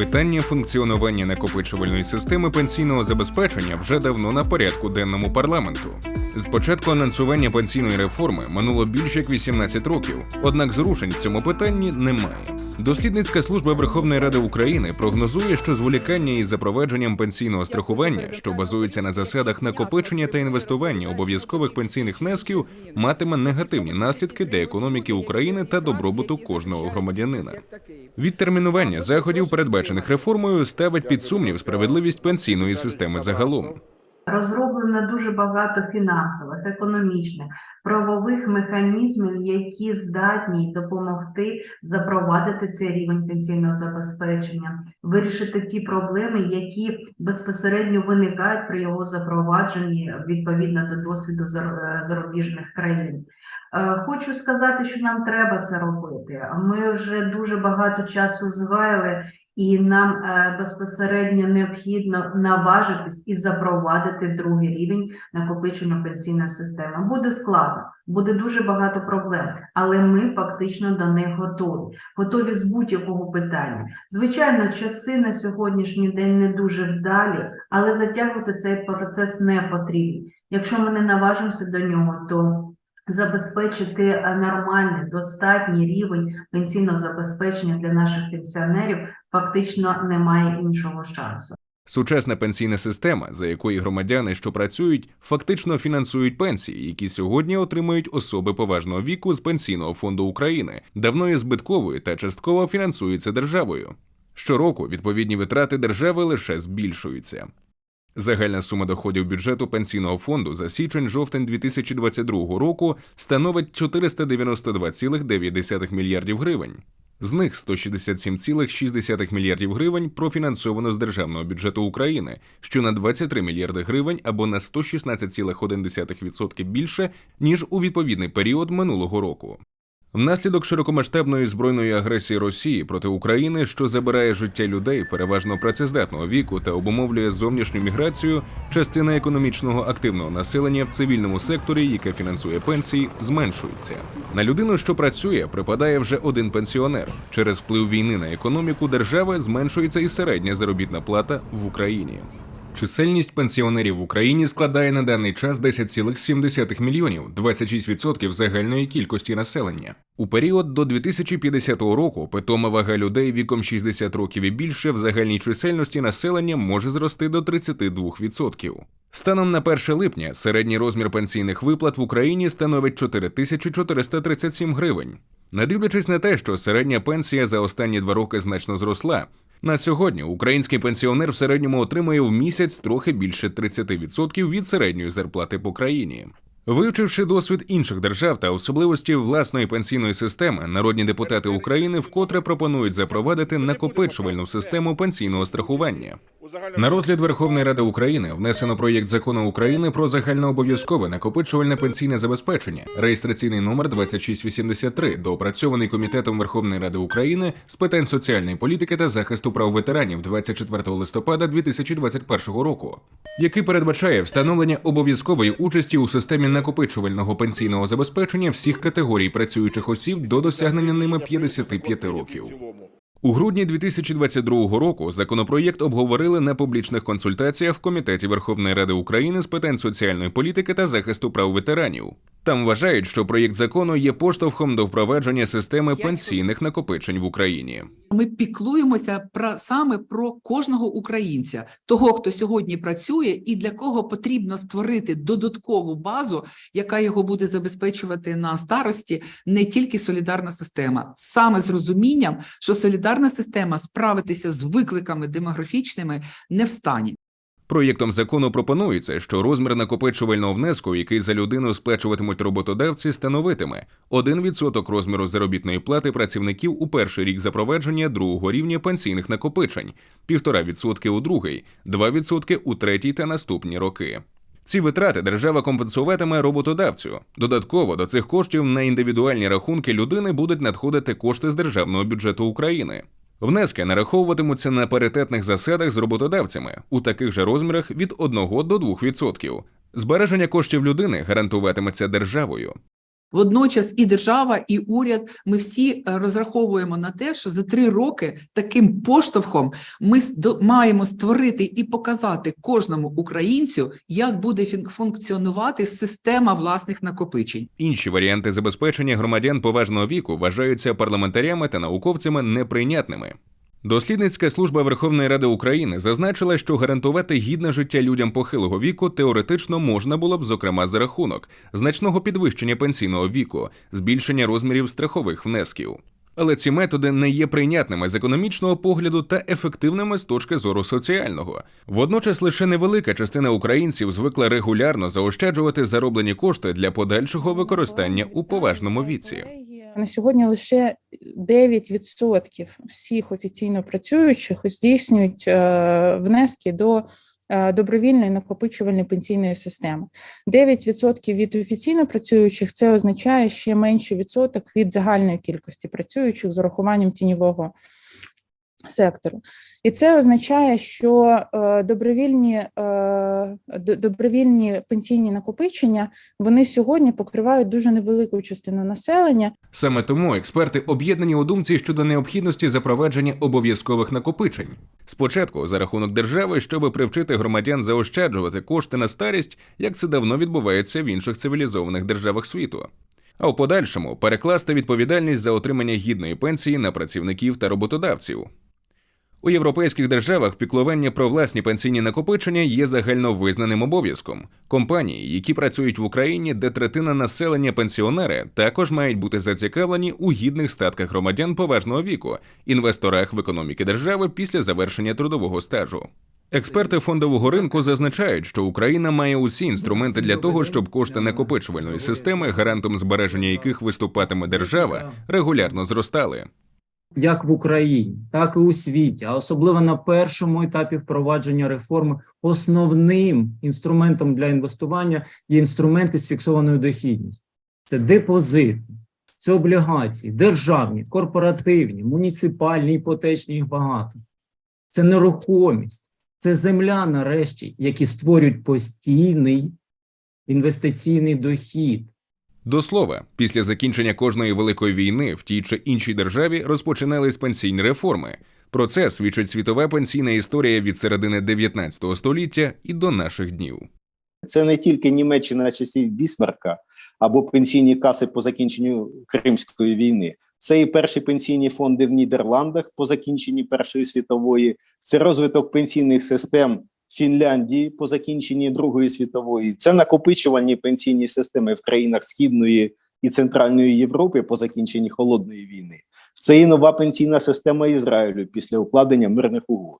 Питання функціонування накопичувальної системи пенсійного забезпечення вже давно на порядку денному парламенту. З початку анонсування пенсійної реформи минуло більше як 18 років, однак зрушень в цьому питанні немає. Дослідницька служба Верховної Ради України прогнозує, що зволікання із запровадженням пенсійного страхування, що базується на засадах накопичення та інвестування обов'язкових пенсійних внесків, матиме негативні наслідки для економіки України та добробуту кожного громадянина. Відтермінування заходів, передбачених реформою, ставить під сумнів справедливість пенсійної системи загалом. Розроблено дуже багато фінансових, економічних, правових механізмів, які здатні допомогти запровадити цей рівень пенсійного забезпечення, вирішити ті проблеми, які безпосередньо виникають при його запровадженні відповідно до досвіду зарубіжних країн. Е, Хочу сказати, що нам треба це робити. Ми вже дуже багато часу згаяли, і нам е, безпосередньо необхідно наважитись і запровадити другий рівень накопичення пенсійної системи. Буде складно, буде дуже багато проблем, але ми фактично до них готові. Готові з будь-якого питання. Звичайно, часи на сьогоднішній день не дуже вдалі, але затягувати цей процес не потрібно. Якщо ми не наважимося до нього, то забезпечити е, нормальний, достатній рівень пенсійного забезпечення для наших пенсіонерів фактично немає іншого шансу. Сучасна пенсійна система, за якої громадяни, що працюють, фактично фінансують пенсії, які сьогодні отримують особи поважного віку з пенсійного фонду України, давно є збитковою та частково фінансується державою. Щороку відповідні витрати держави лише збільшуються. Загальна сума доходів бюджету пенсійного фонду за січень-жовтень 2022 року становить 492,9 мільярдів гривень. З них 167,6 мільярдів гривень профінансовано з державного бюджету України, що на 23 мільярди гривень або на 116,1% більше ніж у відповідний період минулого року. Внаслідок широкомасштабної збройної агресії Росії проти України, що забирає життя людей переважно працездатного віку та обумовлює зовнішню міграцію, частина економічного активного населення в цивільному секторі, яке фінансує пенсії, зменшується. На людину, що працює, припадає вже один пенсіонер. Через вплив війни на економіку держави зменшується і середня заробітна плата в Україні. Чисельність пенсіонерів в Україні складає на даний час 10,7 мільйонів, 26% загальної кількості населення. У період до 2050 року питома вага людей віком 60 років і більше в загальній чисельності населення може зрости до 32%. Станом на 1 липня середній розмір пенсійних виплат в Україні становить 4437 гривень. Не дивлячись на те, що середня пенсія за останні два роки значно зросла, на сьогодні український пенсіонер в середньому отримує в місяць трохи більше 30% від середньої зарплати по країні. Вивчивши досвід інших держав та особливості власної пенсійної системи, народні депутати України вкотре пропонують запровадити накопичувальну систему пенсійного страхування. На розгляд Верховної Ради України внесено проєкт закону України про загальнообов'язкове накопичувальне пенсійне забезпечення, реєстраційний номер 2683, доопрацьований комітетом Верховної Ради України з питань соціальної політики та захисту прав ветеранів 24 листопада 2021 року, який передбачає встановлення обов'язкової участі у системі накопичувального пенсійного забезпечення всіх категорій працюючих осіб до досягнення ними 55 років. У грудні 2022 року законопроєкт обговорили на публічних консультаціях в Комітеті Верховної Ради України з питань соціальної політики та захисту прав ветеранів. Там вважають, що проєкт закону є поштовхом до впровадження системи пенсійних накопичень в Україні. Ми піклуємося про саме про кожного українця, того, хто сьогодні працює, і для кого потрібно створити додаткову базу, яка його буде забезпечувати на старості, не тільки солідарна система, саме з розумінням, що солідарна система справитися з викликами демографічними не в. Проєктом закону пропонується, що розмір накопичувального внеску, який за людину сплачуватимуть роботодавці, становитиме 1% розміру заробітної плати працівників у перший рік запровадження другого рівня пенсійних накопичень, 1,5% у другий, 2% у третій та наступні роки. Ці витрати держава компенсуватиме роботодавцю. Додатково до цих коштів на індивідуальні рахунки людини будуть надходити кошти з державного бюджету України. Внески нараховуватимуться на паритетних засадах з роботодавцями у таких же розмірах від 1 до 2%. Збереження коштів людини гарантуватиметься державою. Водночас і держава, і уряд ми всі е, розраховуємо на те, що за три роки таким поштовхом ми маємо створити і показати кожному українцю, як буде функціонувати система власних накопичень. Інші варіанти забезпечення громадян поважного віку вважаються парламентарями та науковцями неприйнятними. Дослідницька служба Верховної Ради України зазначила, що гарантувати гідне життя людям похилого віку теоретично можна було б, зокрема, за рахунок значного підвищення пенсійного віку, збільшення розмірів страхових внесків. Але ці методи не є прийнятними з економічного погляду та ефективними з точки зору соціального. Водночас лише невелика частина українців звикла регулярно заощаджувати зароблені кошти для подальшого використання у поважному віці. На сьогодні лише 9% всіх офіційно працюючих здійснюють е, внески до е, добровільної накопичувальної пенсійної системи. 9% від офіційно працюючих це означає ще менший відсоток від загальної кількості працюючих з урахуванням тіньового сектору. І це означає, що е, добровільні, е, добровільні пенсійні накопичення вони сьогодні покривають дуже невелику частину населення. Саме тому експерти об'єднані у думці щодо необхідності запровадження обов'язкових накопичень. Спочатку за рахунок держави, щоб привчити громадян заощаджувати кошти на старість, як це давно відбувається в інших цивілізованих державах світу. А в подальшому перекласти відповідальність за отримання гідної пенсії на працівників та роботодавців. У європейських державах піклування про власні пенсійні накопичення є загальновизнаним обов'язком. Компанії, які працюють в Україні, де третина населення пенсіонери, також мають бути зацікавлені у гідних статках громадян поважного віку, інвесторах в економіки держави після завершення трудового стажу. Експерти фондового ринку зазначають, що Україна має усі інструменти для того, щоб кошти накопичувальної системи, гарантом збереження яких виступатиме держава, регулярно зростали. Як в Україні, так і у світі, а особливо на першому етапі впровадження реформи, основним інструментом для інвестування є інструменти з фіксованою дохідністю. Це депозити, це облігації, державні, корпоративні, муніципальні, іпотечні, їх багато. Це нерухомість, це земля, нарешті, які створюють постійний інвестиційний дохід. До слова, після закінчення кожної великої війни в тій чи іншій державі розпочинались пенсійні реформи. Про це свідчить світова пенсійна історія від середини 19 століття і до наших днів. Це не тільки Німеччина часів Бісмарка або пенсійні каси по закінченню Кримської війни. Це і перші пенсійні фонди в Нідерландах по закінченні Першої світової, це розвиток пенсійних систем Фінляндії по закінченні Другої світової, це накопичувальні пенсійні системи в країнах Східної і Центральної Європи по закінченні холодної війни. Це і нова пенсійна система Ізраїлю після укладення мирних угод.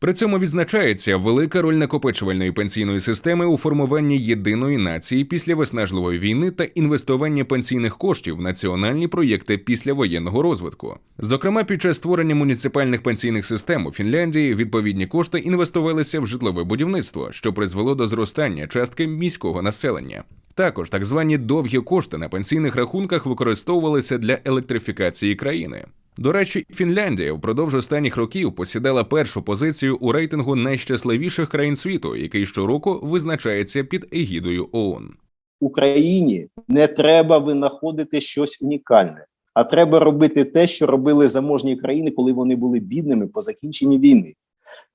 При цьому відзначається велика роль накопичувальної пенсійної системи у формуванні єдиної нації після виснажливої війни та інвестування пенсійних коштів в національні проєкти післявоєнного розвитку. Зокрема, під час створення муніципальних пенсійних систем у Фінляндії відповідні кошти інвестувалися в житлове будівництво, що призвело до зростання частки міського населення. Також так звані довгі кошти на пенсійних рахунках використовувалися для електрифікації країни. До речі, Фінляндія впродовж останніх років посідала першу позицію у рейтингу найщасливіших країн світу, який щороку визначається під егідою ООН. Україні не треба винаходити щось унікальне, а треба робити те, що робили заможні країни, коли вони були бідними по закінченні війни.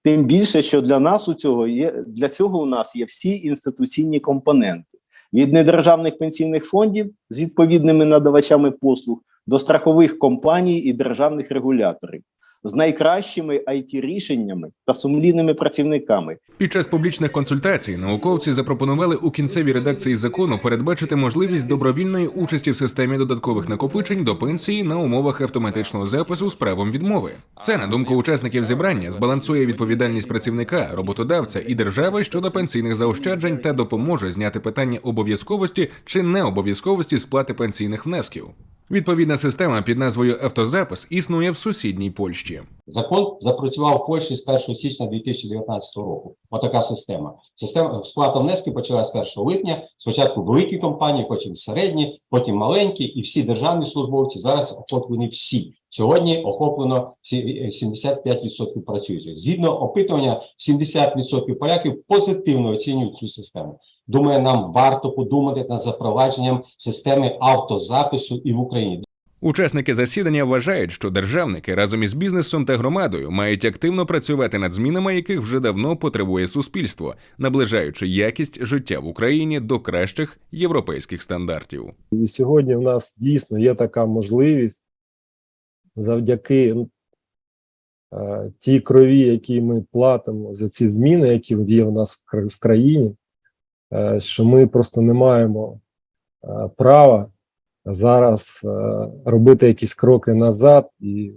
Тим більше, що для нас у цього є для цього у нас є всі інституційні компоненти від недержавних пенсійних фондів з відповідними надавачами послуг до страхових компаній і державних регуляторів з найкращими it рішеннями та сумлінними працівниками, Під час публічних консультацій науковці запропонували у кінцевій редакції закону передбачити можливість добровільної участі в системі додаткових накопичень до пенсії на умовах автоматичного запису з правом відмови. Це, на думку учасників зібрання, збалансує відповідальність працівника, роботодавця і держави щодо пенсійних заощаджень та допоможе зняти питання обов'язковості чи необов'язковості сплати пенсійних внесків. Відповідна система під назвою Автозапис існує в сусідній Польщі. Закон запрацював в Польщі з 1 січня 2019 року. Отака система. Система сплата внесків почалась з 1 липня. Спочатку великі компанії, потім середні, потім маленькі, і всі державні службовці зараз охоплені всі. Сьогодні охоплено всі- 75% працюючих. Згідно опитування, 70% поляків позитивно оцінюють цю систему. Думаю, нам варто подумати над запровадженням системи автозапису і в Україні. Учасники засідання вважають, що державники разом із бізнесом та громадою мають активно працювати над змінами, яких вже давно потребує суспільство, наближаючи якість життя в Україні до кращих європейських стандартів. І сьогодні в нас дійсно є така можливість завдяки е, тій крові, які ми платимо за ці зміни, які є в нас в кра- країні, що ми просто не маємо е, права зараз е, робити якісь кроки назад і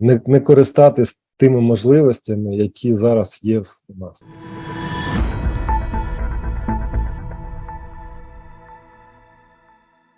не, не користатись тими можливостями, які зараз є в нас.